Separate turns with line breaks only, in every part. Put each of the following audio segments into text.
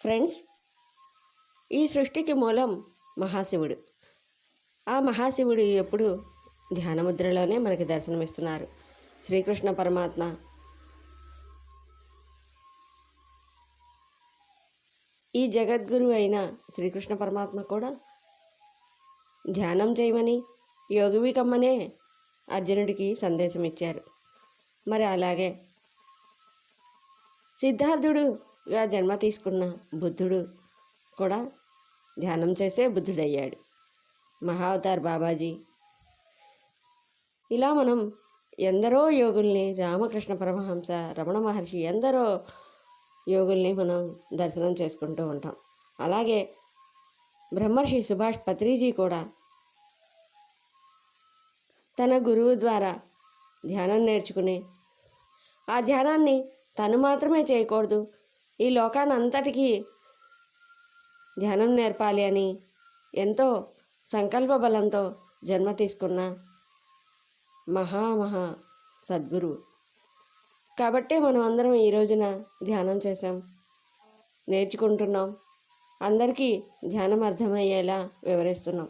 Friends ఈ సృష్టికి మూలం మహాశివుడు. ఆ మహాశివుడు ఎప్పుడు ధ్యానముద్రలోనే మనకి దర్శనమిస్తున్నారు. శ్రీకృష్ణ పరమాత్మ ఈ జగద్గురు అయిన శ్రీకృష్ణ పరమాత్మ కూడా ధ్యానం చేయమని యోగివి కమ్మనే అర్జునుడికి సందేశం ఇచ్చారు మరి అలాగే సిద్ధార్థుడు గా జన్మ తీసుకున్న బుద్ధుడు కూడా ధ్యానం చేసే బుద్ధుడయ్యాడు. మహావతార్ బాబాజీ. ఇలా మనం ఎందరో యోగుల్ని రామకృష్ణ పరమహంస రమణ మహర్షి ఎందరో యోగుల్ని మనం దర్శనం చేసుకుంటూ ఉంటాం. అలాగే బ్రహ్మర్షి సుభాష్ పత్రిజీ కూడా తన గురువు ద్వారా ధ్యానం నేర్చుకుని ఆ ధ్యానాన్ని తను మాత్రమే చేయకూడదు ఈ లోకాన్ని అంతటికీ ధ్యానం నేర్పాలి అని ఎంతో సంకల్ప బలంతో జన్మ తీసుకున్న మహామహా సద్గురువు కాబట్టే మనం అందరం ఈ రోజున ధ్యానం చేసాం నేర్చుకుంటున్నాం అందరికీ ధ్యానం అర్థమయ్యేలా వివరిస్తున్నాం.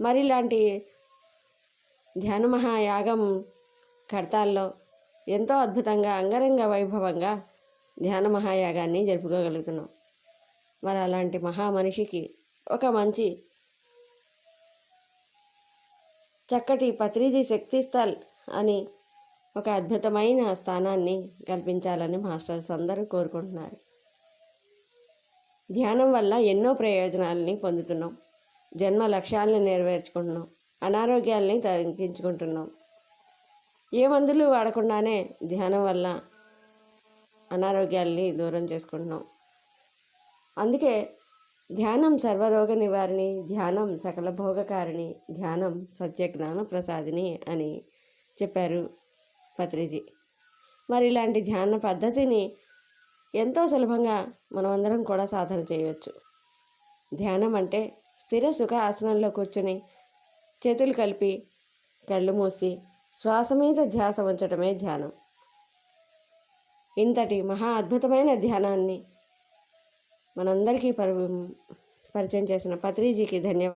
మరి ఇలాంటి ధ్యాన మహాయాగం కడతాల్లో ఎంతో అద్భుతంగా అంగరంగ వైభవంగా ధ్యాన మహాయాగాన్ని జరుపుకోగలుగుతున్నాం. మరి అలాంటి మహా మనిషికి ఒక మంచి చక్కటి పత్రిజీ శక్తిస్థల్ అని ఒక అద్భుతమైన స్థానాన్ని కల్పించాలని మాస్టర్స్ అందరూ కోరుకుంటున్నారు. ధ్యానం వల్ల ఎన్నో ప్రయోజనాలని పొందుతున్నాం. జన్మ లక్ష్యాలను నెరవేర్చుకుంటున్నాం. అనారోగ్యాల్ని తగ్గించుకుంటున్నాం. ఏ మందులు వాడకుండానే ధ్యానం వల్ల అనారోగ్యాల్ని దూరం చేసుకుంటున్నాం. అందుకే ధ్యానం సర్వరోగ నివారిణి ధ్యానం సకల భోగకారిణి ధ్యానం సత్యజ్ఞాన ప్రసాదిని అని చెప్పారు పత్రిజీ. మరి ఇలాంటి ధ్యాన పద్ధతిని ఎంతో సులభంగా మనమందరం కూడా సాధన చేయవచ్చు. ధ్యానం అంటే స్థిర సుఖ ఆసనంలో కూర్చుని చేతులు కలిపి కళ్ళు మూసి శ్వాస మీద ధ్యాస ఉంచడమే ధ్యానం. ఇంతటి మహా అద్భుతమైన ధ్యానాన్ని మనందరికీ పరి పరిచయం చేసిన పత్రిజీకి ధన్యవాదాలు.